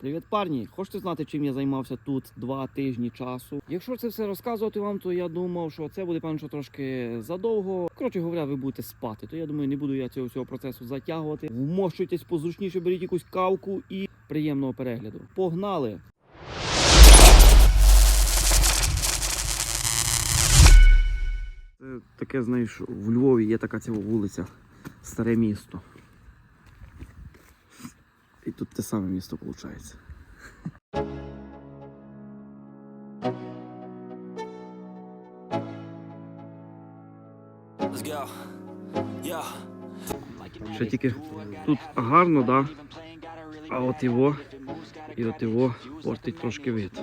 Привіт, парні! Хочете знати, чим я займався тут два тижні часу? Якщо це все розказувати вам, то я думав, що це буде певно, що трошки задовго. Коротше говоря, ви будете спати. То я думаю, не буду я цього всього процесу затягувати. Вмощуйтесь позручніше, беріть якусь кавку і приємного перегляду. Погнали! Це таке, знаєш, в Львові є така ця вулиця, старе місто. І тут те саме місто виходить. Ще тільки тут гарно, да? А от його і от його портить трошки вид.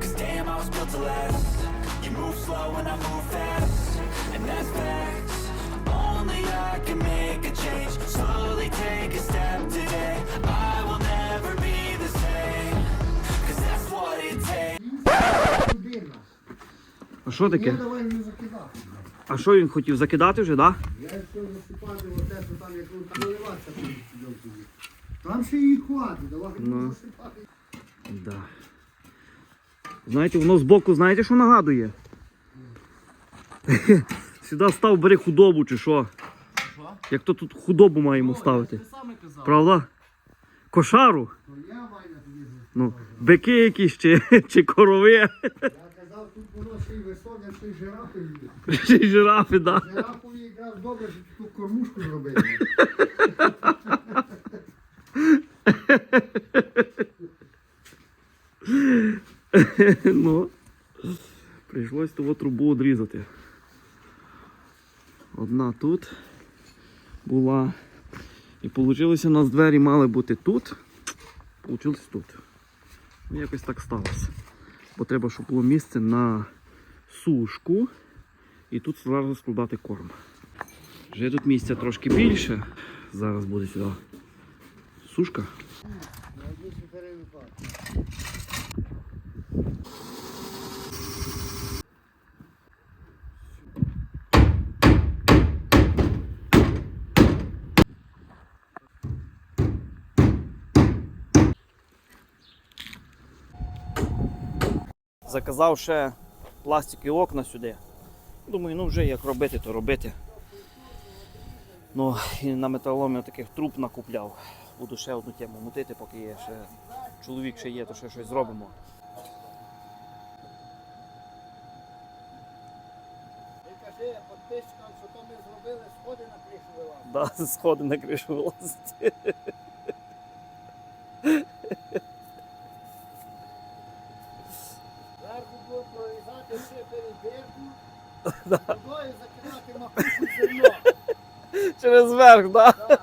Cause damn, I was built to last. You move slow and I move fast. And that's facts. Only I can make a change. Slowly take a step today. I will never be the same. Cause that's what it takes. А що таке? давай не закидати. А що він хотів закидати вже, да? Я все засипати, оте, що там, як там наливатися. Там ще її хватить, давай Ну. засипати. Да. Знаєте, воно збоку, знаєте, що нагадує? Сюди став, бери худобу чи що? Як то тут худобу маємо ставити. Правда? Кошару? Ну, бики якісь чи, чи корови, Я казав, тут воно ще й високе, ще й жирафи є. чи й жирафи, да. Жирафові якраз добре, що ти ту кормушку зробили. ну, прийшлось того трубу відрізати. Одна тут була. І вийшло, у нас двері мали бути тут. Получилось тут. Ну, якось так сталося. Бо треба, щоб було місце на сушку. І тут зразу складати корм. Вже тут місця трошки більше. Зараз буде сюди сушка. Заказав ще пластикові окна сюди. Думаю, ну вже як робити, то робити. Ну, і на металоломі таких труб накупляв. Буду ще одну тему мутити, поки є ще чоловік ще є, то ще щось зробимо. Кажи підписчикам, що то ми зробили сходи на кришу вилазити. Да, сходи на кришу вилазити. Перебірку, водою закидати макушку зерно. Через верх, так?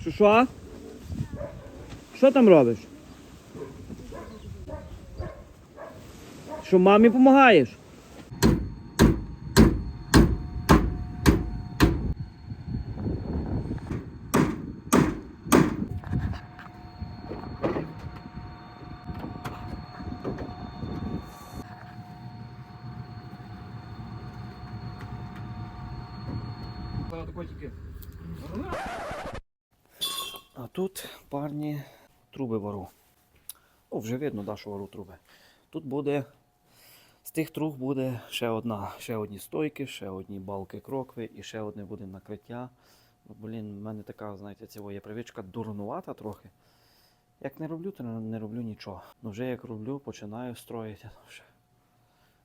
Що що? Що там робиш? Що мамі допомагаєш? А тут парні труби вару. О, вже видно, да, що вару труби. Тут буде. З тих труб буде ще одна, ще одні стойки, ще одні балки крокви і ще одне буде накриття. Ну, блін, в мене така, знаєте, цього є привичка дурнувата трохи. Як не роблю, то не роблю нічого. Ну вже як роблю, починаю строїти.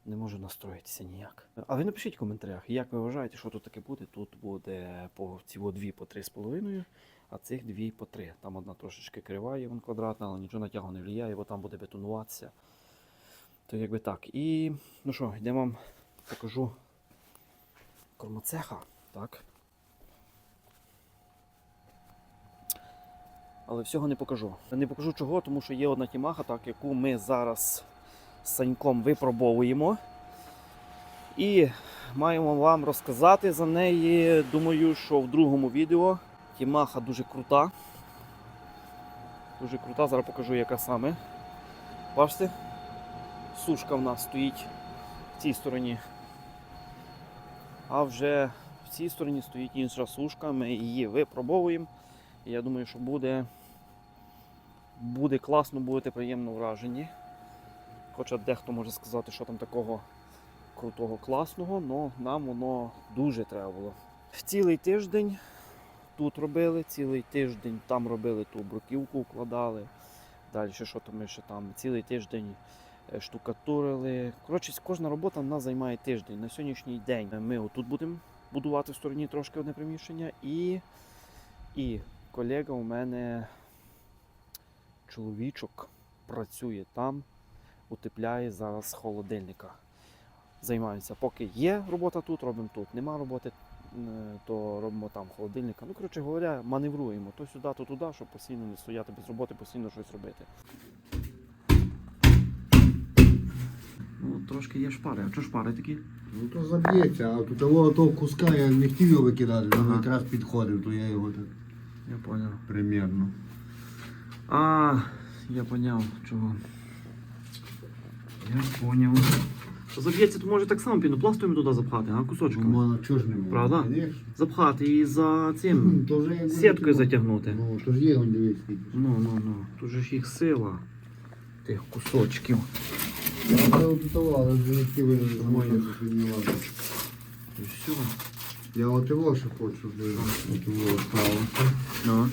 Не можу настроїтися ніяк. А ви напишіть в коментарях, як ви вважаєте, що тут таке буде? Тут буде по ці о дві по три з половиною, а цих дві по три. Там одна трошечки крива, є вон квадратна, але нічого на тягу не впливає, бо там буде бетонуватися. То якби так. І ну що, йдемо вам покажу кормоцеха. Так. Але всього не покажу. Не покажу чого, тому що є одна тімаха, так, яку ми зараз Саньком випробовуємо. І маємо вам розказати за неї. Думаю, що в другому відео тімаха дуже крута. Дуже крута, зараз покажу, яка саме. Бачите? Сушка в нас стоїть в цій стороні. А вже в цій стороні стоїть інша сушка, ми її випробовуємо. Я думаю, що буде, буде класно, будете приємно вражені. Хоча дехто може сказати, що там такого крутого, класного, але нам воно дуже треба було. Цілий тиждень тут робили, цілий тиждень там робили ту бруківку, укладали. Далі що то ми ще там цілий тиждень е, штукатурили. Коротше, кожна робота нас займає тиждень. На сьогоднішній день ми отут будемо будувати в стороні трошки одне приміщення. І, і колега у мене чоловічок працює там, утепляє зараз холодильника. Займається. Поки є робота тут, робимо тут. Нема роботи, то робимо там холодильника. Ну, коротше говоря, маневруємо то сюди, то туди, щоб постійно не стояти без роботи, постійно щось робити. Ну, трошки є шпари. А що шпари такі? Ну то заб'ється, а тут того, того куска я не хотів його викидати, він Ага. якраз підходив, то я його так Я поняв. примірно. А, я поняв, чого. Я поняв. Заб'ється, то може так само пінопластом туди запхати, а кусочками. Можна чого ж не можна? Правда? Конечно. Запхати і за цим То вже як сіткою затягнути. Ну, то ж є, он дивись скільки. Ну, ну, ну. Тут же ж їх сила. Тих кусочків. Я от того, але вже не хотів Нормально. піднімати. І все. Я от його ще хочу, щоб от його. Ну.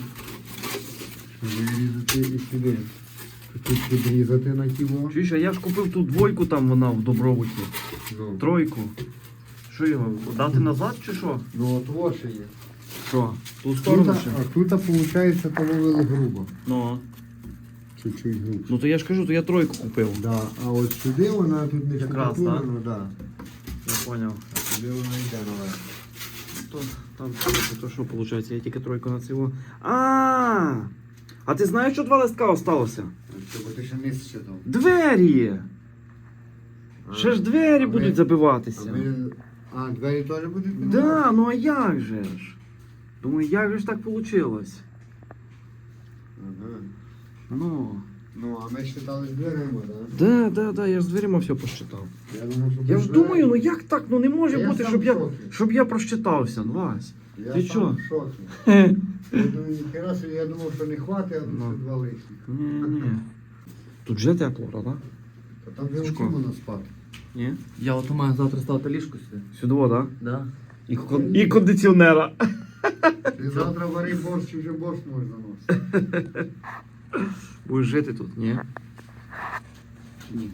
Щоб вирізати і сюди. Тут підрізати на ківо. Чуєш, а я ж купив ту двойку там вона в Добровуті. Ну, Тройку. Що його? Дати назад чи що? ну от во ще є. Що? Ту Тут, сторону а тут, виходить, половили грубо. Ну. Чуть-чуть грубо. Ну то я ж кажу, то я тройку купив. Да, а от сюди вона тут не Якраз, штукатурена, да. Я поняв. А сюди вона йде наверх. То, там то, то що виходить? Я тільки тройку на цього. А! А ти знаєш, що два листка осталося? Це ти ще не считав. Двері! Ще ж двері А ми- будуть А, забиватися. ми... а двері теж будуть Да, ну а як же ж? Думаю, як же ж так вийшло? Ага. Ну. Ну, а ми считали з дверима, да? Да, да, да, я ж з дверима все посчитав. Я думав, що Я ж думаю, ну як так? Ну не може Я бути, сам щоб в я, шокі. щоб я просчитався, ну, Вась. Я Ти сам чо? в шокі. Я думаю, ніхера собі, я думав, що не хватить, а тут Ну. ще два лишні. Ні, ні. Тут вже тепло, правда? Та там де Сашко. можна спати. Ні? Я от маю завтра ставити ліжко сюди. Сюди, да? Да. І, кон- і кондиціонера. Ти завтра вари борщ, і вже борщ можеш заносити. Будеш жити тут, ні? Ні.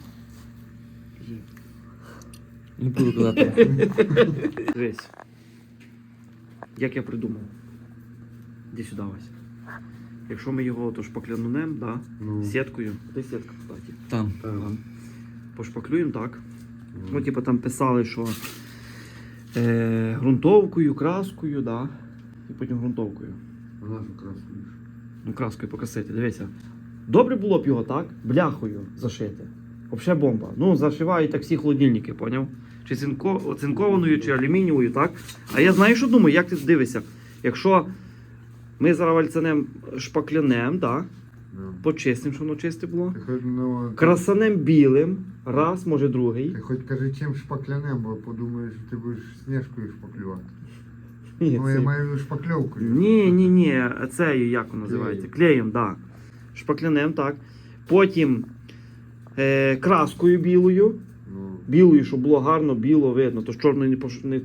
Не буду казати. Дивись. Як я придумав. Іди сюди ось. Якщо ми його то шпаклянунем, да, Ну. сіткою. Де сітка, кстати? Там. Там. Пошпаклюємо так. Ну, типу там писали, що е, ґрунтовкою, краскою, да. І потім ґрунтовкою. А нашу. Ну, краскою покосити, дивися. Добре було б його так, бляхою зашити. Взагалі бомба. Ну, зашивають так всі холодильники, поняв? Чи цинко, цинкованою, чи алюмінієвою, так? А я знаю, що думаю, як ти дивишся. Якщо ми зараз вальцанем шпаклянем, да, Ну. почистимо, щоб воно чисте було. Хоч, ну, Красанем білим, раз, може другий. ти хоч кажи, чим шпаклянем, бо подумаєш, що ти будеш сніжкою шпаклювати. Ні, Ну, я маю шпакльовкою. Ні, ні, ні, це як воно називається? Клеєм, так. Да. Шпаклянем, так. Потім е, краскою білою. Ну. Білою, щоб було гарно, біло видно, то ж чорною не, пош... не.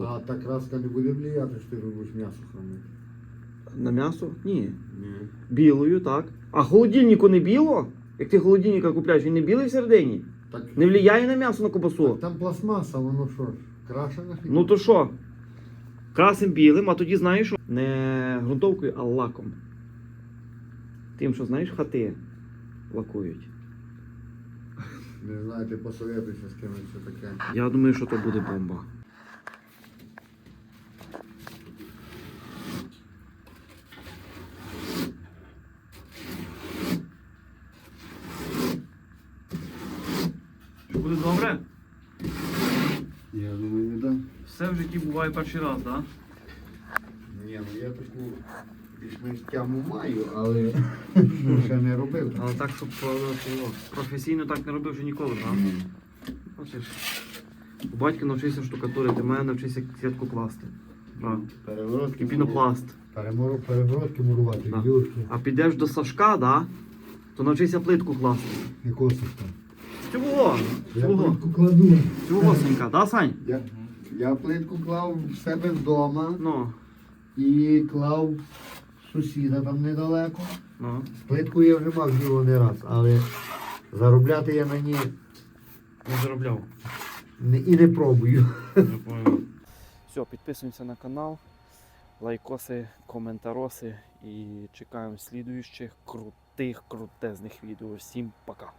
А та краска не буде влияти, що ти будеш м'ясо хранити. На м'ясо? Ні. Ні. Білою, так. А холодильнику не біло? Як ти холодильника купляєш, він не білий всередині? Так, Не впливає на м'ясо на ковбасу? так там пластмаса, воно що ж, крашена фігня? Ну то що? Красим білим, а тоді знаєш, що? не ґрунтовкою, а лаком. Тим, що знаєш, хати лакують. Не знаю, ти посоветуйся з кимось що таке. Я думаю, що то буде бомба. Буде добре? Я думаю, не так. Все в житті буває перший раз, так? Да? Ні, ну я таку більш-менш тяму маю, але ну, ще не робив. Але так, щоб професійно так не робив вже ніколи, так? Бачиш, у батька навчився штукатурити, мене навчився сітку класти. Так. Перегородки. І пінопласт. Перегородки мурувати, Так. юрки. А підеш до Сашка, да? то навчися плитку класти. Якого сорта? Цього, Я цього, плитку кладу. цього Санька, да, Сань? Я, я плитку клав в себе вдома Ну, і клав сусіда там недалеко. Ага. Плитку я вже мав діло не раз, але заробляти я на ній Не заробляв. не, і не пробую. Все, підписуємося на канал, лайкоси, коментароси і чекаємо слідуючих крутих, крутезних відео. Всім пока!